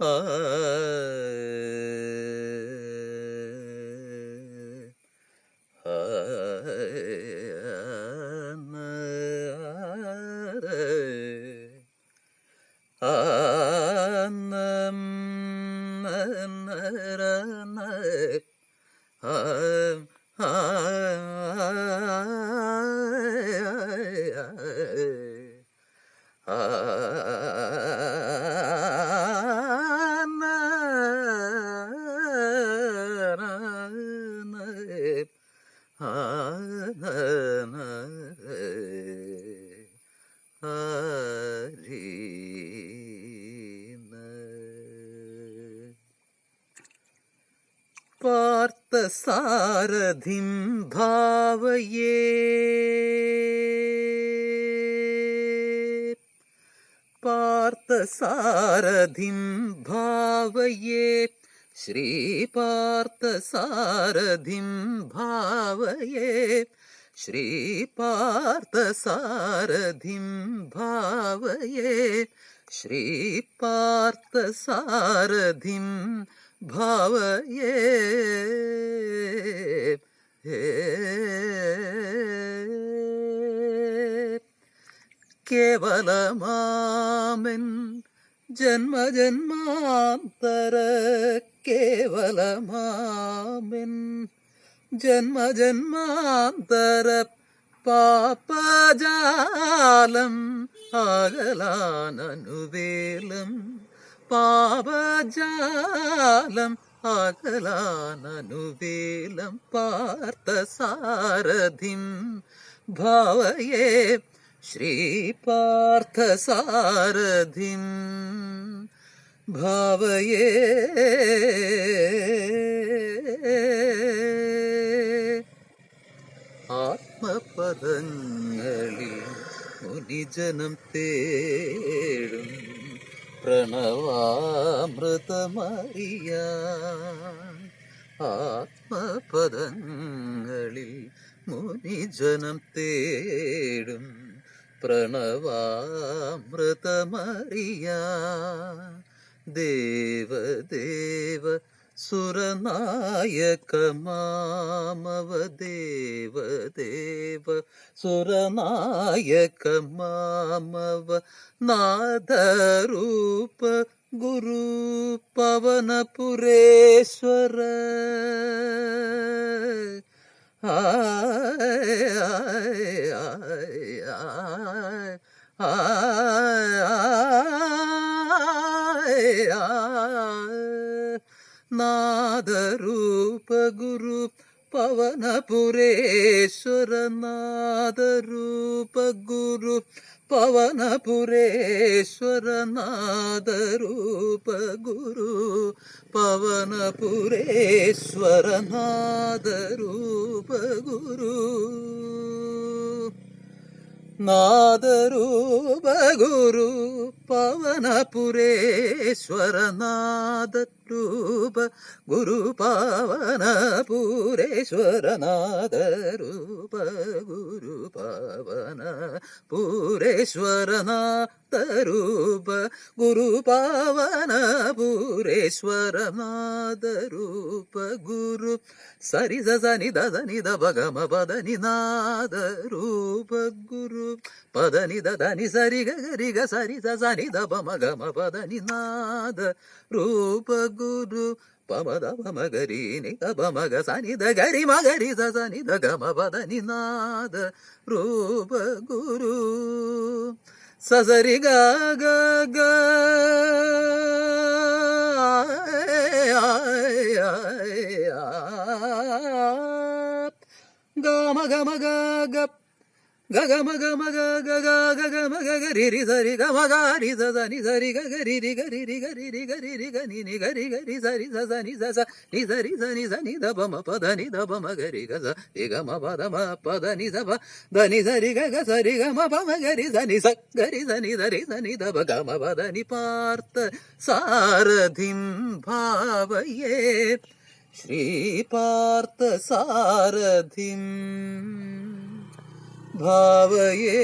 uh, പാർത്ഥസാരഥിം ഭാവയേ. പാർത്ഥസാരഥിം ഭാവയേ. ശ്രീപാർത്ഥസാരഥിം ഭാവയേ. ശ്രീപാർത്ഥസാരഥിം ഭാവയേ. ശ്രീപാർത്ഥസാരഥിം ഭാവയേ. കേവലമാമൻ ജന്മജന്മാന്തര കേവലമാമൻ ജന്മജന്മാന്തര പാപജാലം ആകലാനനുവേലം പാപജാലം അകലാനനുവേലം പാർത്ഥസാരഥിം ഭാവയേ ശ്രീപാർത്ഥസാരഥിം ഭാവയേ. ആത്മപദങ്ങളിൽ മുനിജനം തേടും പ്രണവാമൃതമറിയ ആത്മപദങ്ങളിൽ മുനിജനം തേടും പ്രണവാമൃതമറിയ देव देव सुरनायक मामव देव देव सुरनायक मामव नादरूप गुरु पवनपुरेश्वर। आ ನಾದರೂಪ ಗುರು ಪವನಪುರೇಶ್ವರ ನಾದರೂಪ ಗುರು ಪವನಪುರೇಶ್ವರ ನಾದರೂಪ ಗುರು ಪವನಪುರೇಶ್ವರ ನಾದರೂಪ ಗುರು നാദരൂപ ഗുരു നാദരൂപ ഗുരു പവനപുരേശ്വര ഗുരു പവന പുരേശ്വര ರೂಪ ಗುರುಪಾವನ ಪೂರೇಶ್ವರ ರೂಪ ಗುರು ಸರಿ ಸನಿ ದದ ನಿದ ಭಗಮ ಪದ ನಿನಾದ ರೂಪ ಗುರು ಪದ ನಿದ ಧನಿ ಸರಿ ಗರಿಗ ಸರಿ ಸನಿ ದ ಬಮ ಗಮ ಪದ ನಿನಾದ ರೂಪ ಗುರು ಪಮದ ಪಮಗರಿ ನಿಗ ಪಮಗ ಸನಿದ ಗರಿ ಮಗರಿ ಸ ಸನಿದ ಗಮ ಪದ ನಿನಾದ ರೂಪ ಗುರು ಸಸರಿ ಗ ಗ ಮ ಗ ಮ ಗ ಗ గగ మగ మగ గగ గగ మగ గరి రి సరి గ మగ రి స ని సరి గ గరి రి గరి రి గరి రి గరి రి గ ని ని గరి గరి సరి స స ని స స ని స రి స ని స ని ద బ మ ప ద ని ద బ మ గ రి గ స రి గ మ ప ద మ ప ద ని స బ ద ని స రి గ గ స రి గ మ ప మ గ రి స ని స గ రి స ని ద రి స ని ద బ గ మ ప ద ని పార్థ సారథిం భావయే श्रीपार्थसारथिम् ಭಾವೆಯೇ